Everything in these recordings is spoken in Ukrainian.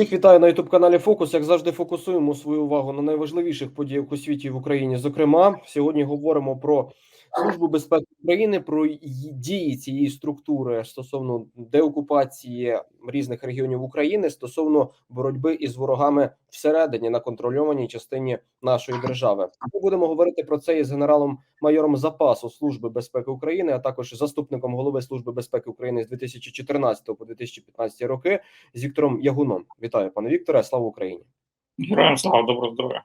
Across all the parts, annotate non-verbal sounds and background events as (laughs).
Всіх вітаю на youtube каналі Фокус. Як завжди, фокусуємо свою увагу на найважливіших подіях у світі в Україні. Зокрема, сьогодні говоримо про службу безпеки України, про дії цієї структури стосовно деокупації різних регіонів України стосовно боротьби із ворогами всередині на контрольованій частині нашої держави. Ми будемо говорити про це із генералом майором запасу служби безпеки України, а також заступником голови служби безпеки України з 2014 по 2015 роки з Віктором Ягуном. Вітаю, пане Вікторе. Слава Україні! Героям слава доброго здоров'я.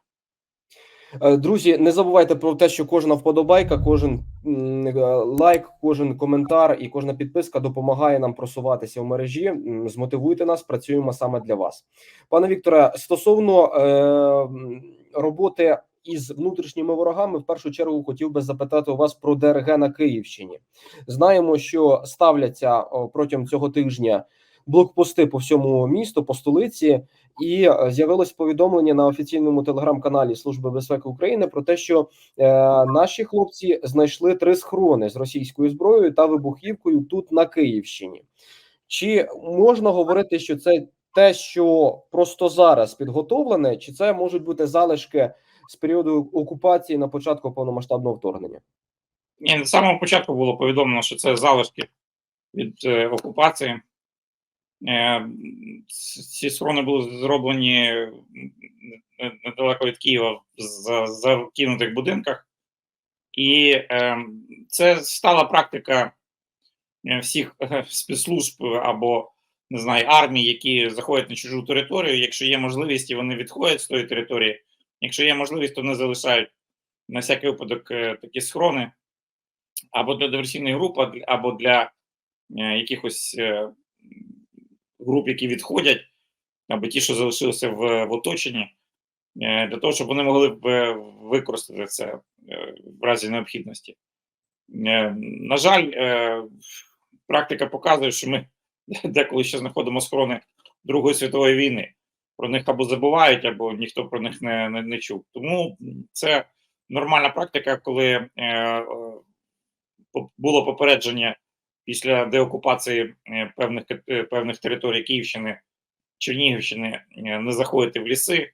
Е, Друзі, не забувайте про те, що кожна вподобайка, кожен е, лайк, кожен коментар і кожна підписка допомагає нам просуватися в мережі. Змотивуйте нас, працюємо саме для вас, пане Вікторе. Стосовно е, роботи із внутрішніми ворогами, в першу чергу хотів би запитати у вас про ДРГ на Київщині. Знаємо, що ставляться протягом цього тижня блокпости по всьому місту, по столиці. І е, з'явилось повідомлення на офіційному телеграм-каналі Служби безпеки України про те, що е, наші хлопці знайшли три схорони з російською зброєю та вибухівкою тут на Київщині. Чи можна говорити, що це те, що просто зараз підготовлене, чи це можуть бути залишки з періоду окупації на початку повномасштабного вторгнення? Ні, з самого початку було повідомлено, що це залишки від е, окупації. Е, ці схорони були зроблені недалеко від Києва в за- закинутих будинках, і е, це стала практика е, всіх е, спецслужб або не знаю, армій, які заходять на чужу територію. Якщо є можливість, і вони відходять з тої території. Якщо є можливість, то не залишають на всякий випадок е, такі схорони або для диверсійної групи, або для якихось груп, які відходять, або ті, що залишилися в, в оточенні, е, для того, щоб вони могли б е, використати це е, в разі необхідності. На жаль, практика показує, що ми (laughs) деколи ще знаходимо схорони Другої світової війни. Про них або забувають, або ніхто про них не, не, не чув. Тому це нормальна практика, коли е, було попередження після деокупації е, певних е, певних територій Київщини, Чернігівщини е, не заходити в ліси,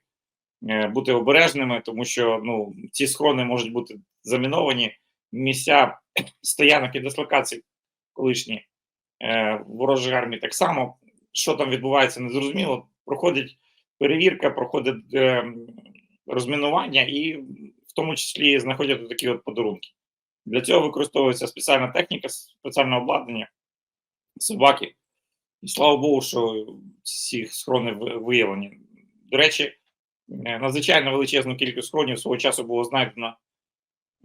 бути обережними, тому що ну ці схорони можуть бути заміновані. Місця стоянок і дислокацій колишні ворожої армії так само. Що там відбувається, незрозуміло. Проходить перевірка, проходить е, розмінування, і в тому числі знаходять такі от подарунки. Для цього використовується спеціальна техніка, спеціальне обладнання, собаки. І слава Богу, що ці схорони виявлені. До речі, е, надзвичайно величезну кількість схоронів свого часу було знайдено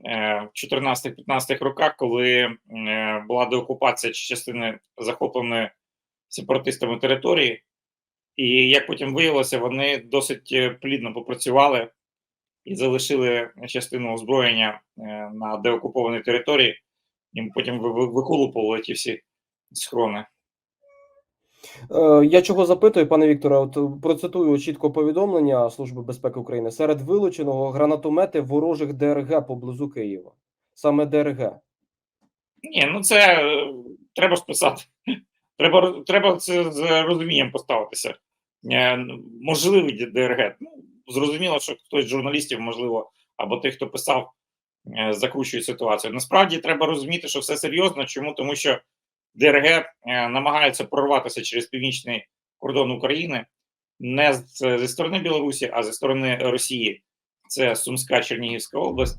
е, в 14-15 роках, коли е, була деокупація частини захопленої сепаратистами території. І як потім виявилося, вони досить плідно попрацювали і залишили частину озброєння е, на деокупованій території, і потім ви- ви- виколупували ті всі схорони. Е, Я чого запитую, пане Вікторе? От процитую чітко повідомлення Служби безпеки України серед вилученого гранатомети ворожих ДРГ поблизу Києва. Саме ДРГ. Ні, ну це е, треба ж писати. (laughs) Треба, треба це з розумінням поставитися. Можливий ДРГ. Ну, зрозуміло, що хтось з журналістів, можливо, або тих, хто писав, е, закручує ситуацію. Насправді треба розуміти, що все серйозно. Чому? Тому що ДРГ е, намагається прорватися через північний кордон України не зі сторони Білорусі, а зі сторони Росії. Це Сумська Чернігівська область.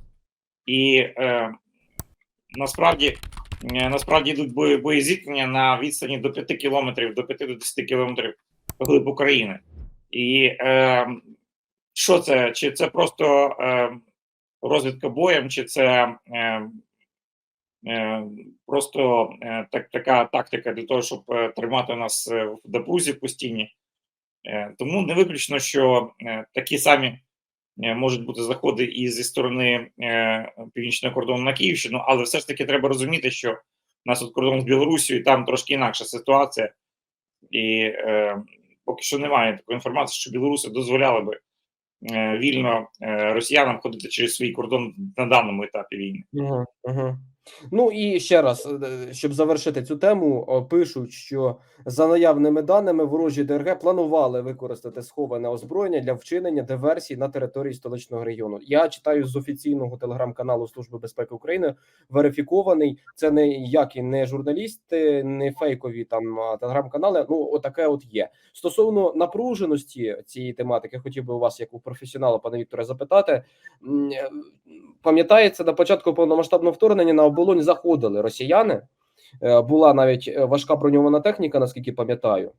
І е, насправді Е, насправді йдуть бої, бої зіткнення на відстані до 5 кілометрів, до 5 до 10 кілометрів глиб України. І е, що це? Чи це просто е, розвідка боєм, чи це е, е, просто е, так, така тактика для того, щоб е, тримати нас е, в напрузі постійні? Е, тому не виключно, що е, такі самі е, можуть бути заходи і зі сторони е, північного кордону на Київщину, але все ж таки треба розуміти, що у нас тут кордон з Білорусією, там трошки інакша ситуація, і е, поки що немає такої інформації, що білоруси дозволяли би вільно е, росіянам ходити через свій кордон на даному етапі війни. Угу, угу. Ну і ще раз, е, щоб завершити цю тему, пишуть, що за наявними даними ворожі ДРГ планували використати сховане озброєння для вчинення диверсій на території столичного регіону. Я читаю з офіційного телеграм-каналу Служби безпеки України. Верифікований. Це не ніякі не журналісти, не фейкові там телеграм-канали. Ну, отаке от є. Стосовно напруженості цієї тематики, хотів би у вас, як у професіонала, пане Вікторе, запитати. Е, на початку повномасштабного вторгнення на оболонь заходили росіяни. Е, Була навіть е, важка броньована техніка, наскільки пам'ятаю.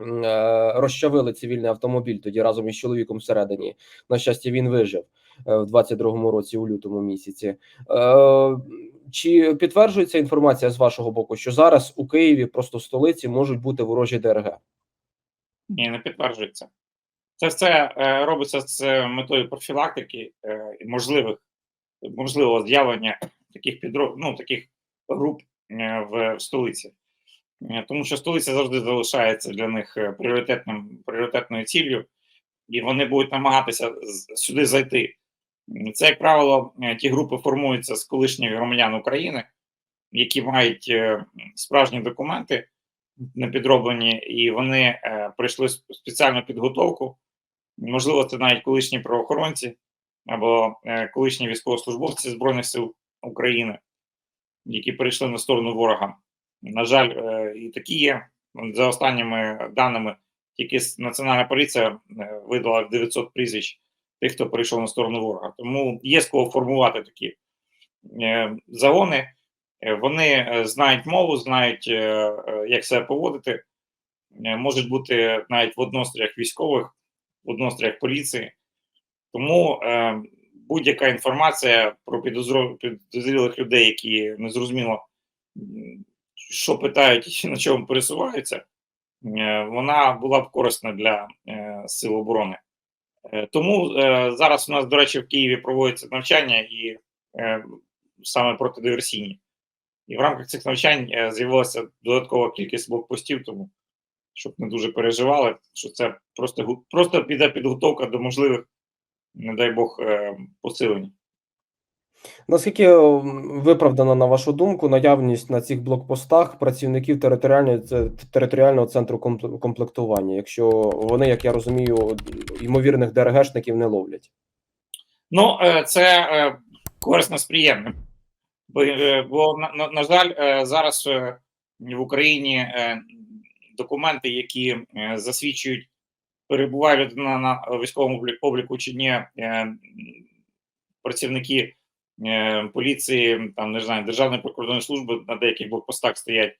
Е, Розчавили цивільний автомобіль тоді разом із чоловіком всередині. На щастя, він вижив в 22-му році, у лютому місяці. Чи підтверджується інформація з вашого боку, що зараз у Києві, просто в столиці, можуть бути ворожі ДРГ? Ні, не підтверджується. Це все робиться з метою профілактики і можливих можливого з'явлення таких підро... ну, таких груп е, в, столиці. Е, Тому що столиця завжди залишається для них е, пріоритетним пріоритетною ціллю, і вони будуть намагатися сюди зайти. Це, як правило, ті групи формуються з колишніх громадян України, які мають справжні документи не підроблені, і вони пройшли спеціальну підготовку. Можливо, це навіть колишні правоохоронці або колишні військовослужбовці Збройних сил України, які перейшли на сторону ворога. На жаль, е, і такі є. За останніми даними, тільки Національна поліція е, видала 900 прізвищ тих, хто перейшов на сторону ворога. Тому є з кого формувати такі е, загони. Вони знають мову, знають, як себе поводити, можуть бути навіть в одностроях військових, в одностроях поліції. Тому будь-яка інформація про підозрілих людей, які незрозуміло, що питають і на чому пересуваються, е, вона була б корисна для е, сил оборони. Е, Тому зараз у нас, до речі, в Києві проводяться навчання і саме протидиверсійні. І в рамках цих навчань з'явилася додаткова кількість блокпостів, тому щоб не дуже переживали, що це просто, просто піде підготовка до можливих, не дай Бог, е, посилень. Наскільки виправдана, на вашу думку, наявність на цих блокпостах працівників територіального центру комплектування, якщо вони, як я розумію, ймовірних ДРГшників не ловлять? Ну, е, це е, корисно з приємним. Бо, бо на, на, на жаль, зараз в Україні документи, які засвідчують, перебуває людина на військовому облі- обліку чи ні, е, працівники е, поліції, там не знаю, Державної прикордонної служби на деяких блокпостах стоять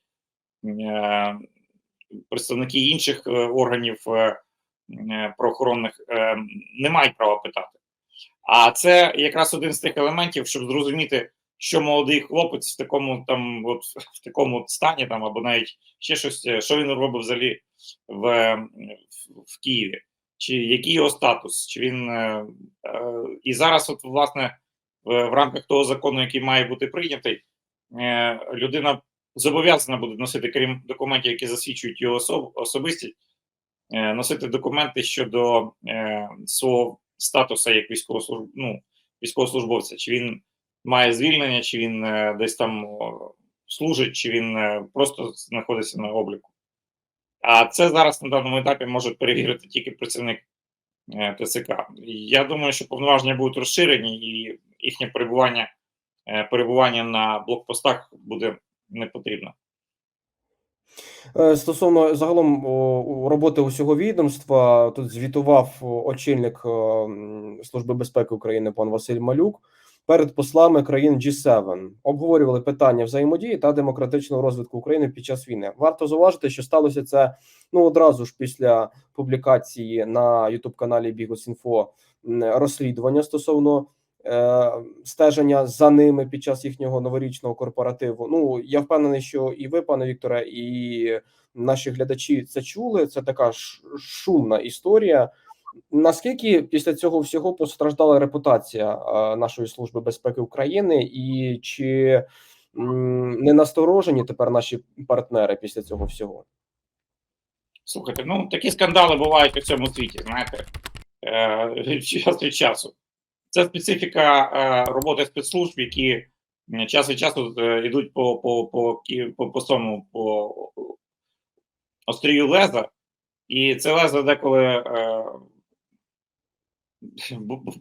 е, представники інших е, органів е, е, правоохоронних е, не мають права питати. А це якраз один з тих елементів, щоб зрозуміти, що молодий хлопець в такому там, от в такому стані, там або навіть ще щось, е, що він робив взагалі в, в, Києві, чи який його статус, чи він е, е, і зараз, от власне, в, в рамках того закону, який має бути прийнятий, е, людина зобов'язана буде носити, крім документів, які засвідчують його особ, особистість, е, носити документи щодо е, свого статусу як військовослужб... ну, військовослужбовця, чи він має звільнення, чи він е, десь там служить, чи він е, просто знаходиться на обліку. А це зараз на даному етапі може перевірити тільки працівник е, ТЦК. Я думаю, що повноваження будуть розширені, і їхнє перебування, перебування на блокпостах буде не потрібно. Стосовно загалом роботи усього відомства, тут звітував очільник Служби безпеки України пан Василь Малюк перед послами країн G7. Обговорювали питання взаємодії та демократичного розвитку України під час війни. Варто зауважити, що сталося це ну одразу ж після публікації на Ютуб каналі Бігус.Інфо м, розслідування стосовно е, стеження за ними під час їхнього новорічного корпоративу. Ну я впевнений, що і ви, пане Вікторе, і наші глядачі це чули. Це така ш- шумна історія. Наскільки після цього всього постраждала репутація е, нашої служби безпеки України, і чи не насторожені тепер наші партнери після цього всього? Слухайте, ну такі скандали бувають у цьому світі, знаєте, е, час від часу. Це специфіка е, роботи спецслужб, які час від часу йдуть по, по, по, по, по, цьому, по острію леза, і це лезо деколи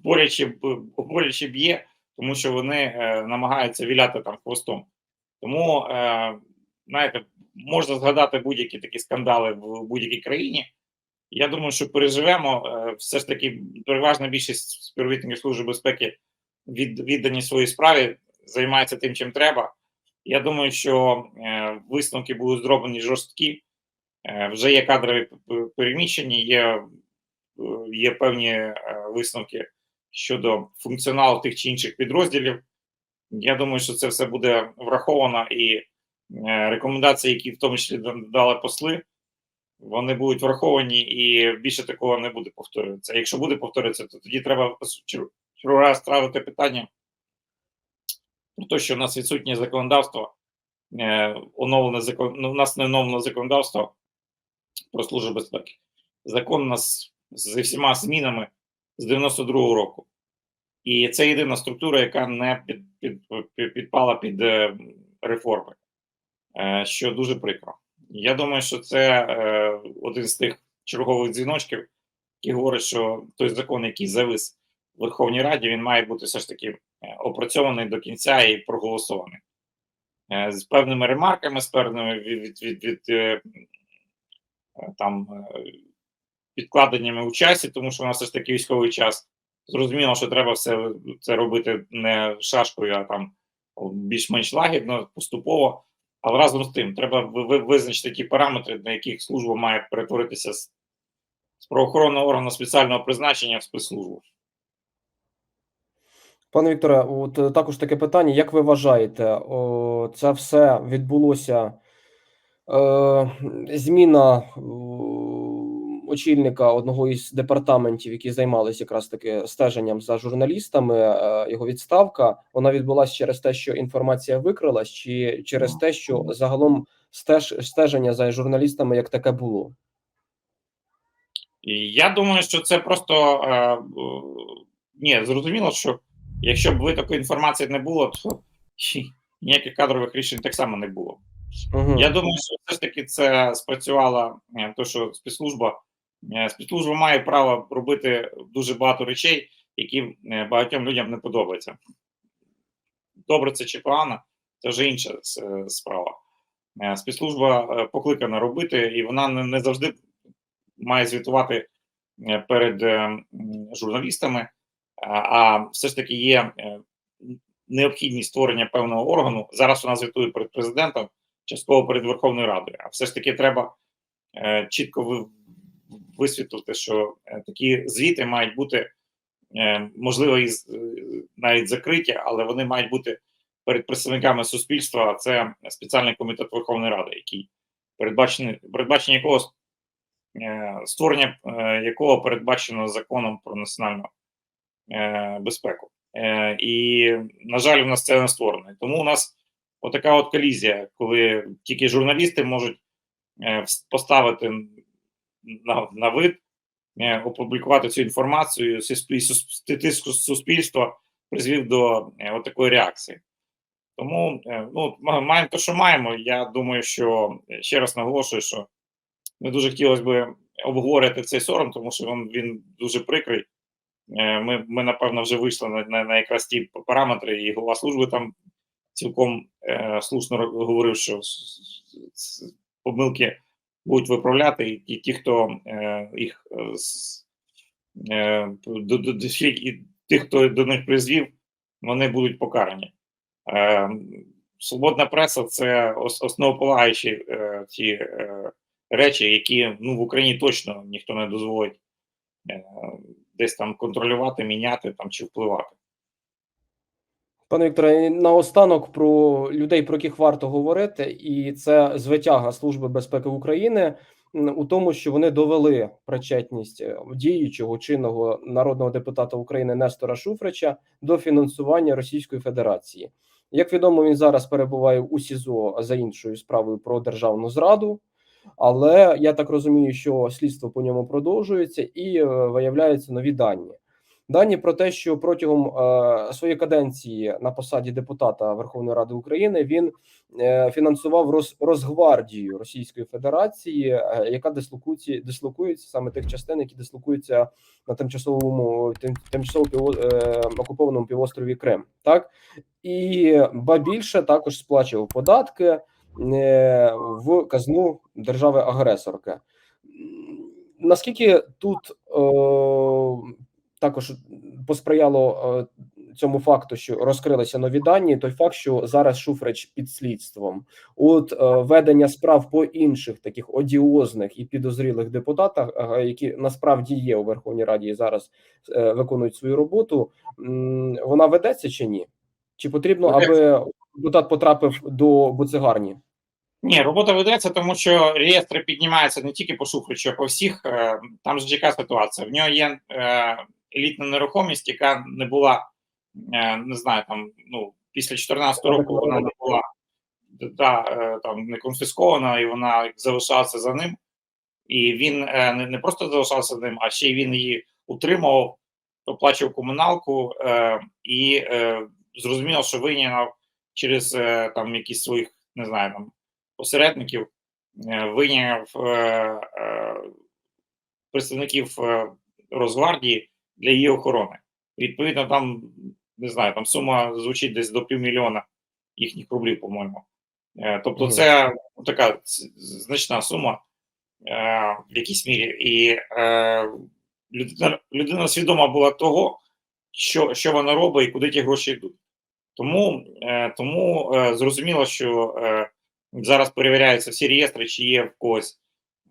боляче, боляче б'є, тому що вони е, намагаються віляти там хвостом. Тому, е, знаєте, можна згадати будь-які такі скандали в будь-якій країні. Я думаю, що переживемо. Е, Все ж таки, переважна більшість співробітників Служби безпеки від, віддані своїй справі, займаються тим, чим треба. Я думаю, що висновки будуть зроблені жорсткі. Вже є кадрові переміщення, є, є певні е, висновки щодо функціоналу тих чи інших підрозділів. Я думаю, що це все буде враховано і е, рекомендації, які в тому числі да- дали посли, вони будуть враховані і більше такого не буде повторюватися. Якщо буде повторюватися, то тоді треба раз ставити питання про те, що в нас відсутнє законодавство, е, оновлене закон, ну, у нас не оновлене законодавство про службу безпеки. Закон у нас зі всіма змінами з 92-го року. І це єдина структура, яка не під, під, під, підпала під е, реформи, е, що дуже прикро. Я думаю, що це е, один з тих чергових дзвіночків, які говорять, що той закон, який завис в Верховній Раді, він має бути все ж таки опрацьований до кінця і проголосований. З певними ремарками, з певними від, від, від, від там підкладеннями у часі, тому що у нас все ж таки військовий час. Зрозуміло, що треба все це робити не шашкою, а там більш-менш лагідно, поступово. Але разом з тим, треба ви- ви- визначити ті параметри, на яких служба має перетворитися з, з правоохоронного органу спеціального призначення в спецслужбу. Пане Вікторе, от е, також таке питання: як ви вважаєте, о, це все відбулося е, зміна е, очільника одного із департаментів, які займалися якраз таки стеженням за журналістами, е, його відставка, вона відбулася через те, що інформація викрилась, чи через те, що загалом стеж, стеження за журналістами як таке було? Я думаю, що це просто е, ні, зрозуміло, що якщо б ви такої інформації не було, то ніяких кадрових рішень так само не було. Угу. Я думаю, що все ж таки це спрацювало, е, то що спецслужба спецслужба має право робити дуже багато речей, які е, багатьом людям не подобаються. Добре, це чи погано, це вже інша справа. Е, Спецслужба е, покликана робити, і вона не, завжди має звітувати е, перед е, журналістами, а, все ж таки є е, необхідність створення певного органу. Зараз вона звітує перед президентом, частково перед Верховною Радою. А все ж таки треба е, чітко висвітлити, що е, такі звіти мають бути е, можливо і е, навіть закриті, але вони мають бути перед представниками суспільства. Це спеціальний комітет Верховної Ради, який передбачений передбачення якого створення якого передбачено законом про національну безпеку. І, на жаль, у нас це не створено. Тому у нас отака от колізія, коли тільки журналісти можуть поставити на, на вид, е, опублікувати цю інформацію, тиск суспільства призвів до е, такої реакції. Тому е, ну, маємо те, що маємо. Я думаю, що ще раз наголошую, що не дуже хотілося б обговорити цей сором, тому що він, він дуже прикрий. Ми, ми напевно, вже вийшли на, на, на якраз ті параметри, і голова служби там цілком е, слушно говорив, що помилки будуть виправляти, і, ті, хто е, їх е, е, і тих, хто до них призвів, вони будуть покарані. Свободна преса це основополагаючі ті речі, які ну, в Україні точно ніхто не дозволить десь там контролювати, міняти там чи впливати. Пане Вікторе, наостанок про людей, про яких варто говорити, і це звитяга Служби безпеки України у тому, що вони довели причетність е, діючого чинного народного депутата України Нестора Шуфрича до фінансування Російської Федерації. Як відомо, він зараз перебуває у СІЗО за іншою справою про державну зраду. Але я так розумію, що слідство по ньому продовжується і е, виявляються нові дані. Дані про те, що протягом е, своєї каденції на посаді депутата Верховної Ради України він е, фінансував Росгвардію Російської Федерації, е, яка дислокується, дислокується саме тих частин, які дислокуються на тимчасовому тим, тимчасово окупованому півострові Крим. Так і ба більше також сплачував податки в казну держави-агресорки. Наскільки тут також посприяло е, цьому факту, що розкрилися нові дані, той факт, що зараз Шуфрич під слідством, от е, ведення справ по інших таких одіозних і підозрілих депутатах, які насправді є у Верховній Раді і зараз е, виконують свою роботу, вона ведеться чи ні? Чи потрібно, аби депутат потрапив до буцегарні? Ні, робота ведеться, тому що реєстри піднімаються не тільки по Шуфричу, а по всіх. Там ж яка ситуація. В нього є елітна нерухомість, яка не була, е, не знаю, там, ну, після 2014 року вона не була да, е, там, не конфіскована, і вона залишалася за ним. І він е, не, просто залишався ним, а ще й він її утримував, оплачував комуналку і зрозуміло, що вийняв через там якісь своїх, не знаю, там посередників, вийняв е, е, представників Росгвардії для її охорони. Відповідно, там не знаю, там сума звучить десь до півмільйона їхніх рублів, по-моєму. Е, Тобто, це така значна сума е, в якійсь мірі. І е, людина, людина свідома була того, що, що вона робить і куди ті гроші йдуть. Тому, тому зрозуміло, що зараз перевіряються всі реєстри, чи є в когось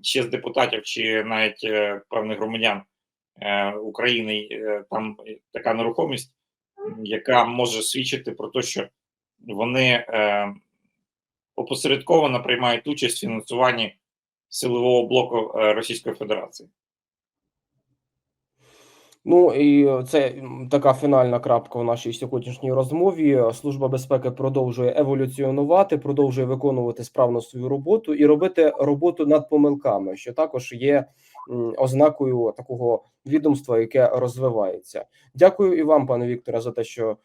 ще з депутатів, чи навіть певних громадян України е, там така нерухомість, яка може свідчити про те, що вони е, опосередковано приймають участь в фінансуванні силового блоку е, Російської Федерації. Ну і це така фінальна крапка в нашій сьогоднішній розмові. Служба безпеки продовжує еволюціонувати, продовжує виконувати справно свою роботу і робити роботу над помилками, що також є ознакою такого відомства, яке розвивається. Дякую і вам, пане Вікторе, за те, що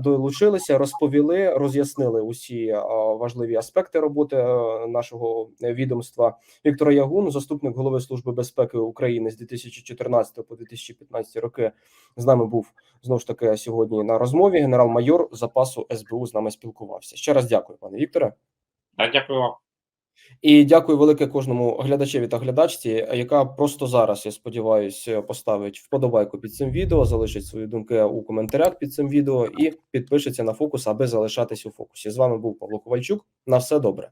долучилися, розповіли, роз'яснили усі важливі аспекти роботи е, нашого відомства. Віктор Ягун, заступник голови Служби безпеки України з 2014 по 2015 роки, з нами був знову ж таки сьогодні на розмові. Генерал-майор запасу СБУ з нами спілкувався. Ще раз дякую, пане Вікторе. Так, дякую вам. І дякую велике кожному глядачеві та глядачці, яка просто зараз, я сподіваюся, поставить вподобайку під цим відео, залишить свої думки у коментарях під цим відео і підпишеться на фокус, аби залишатись у фокусі. З вами був Павло Ковальчук. На все добре.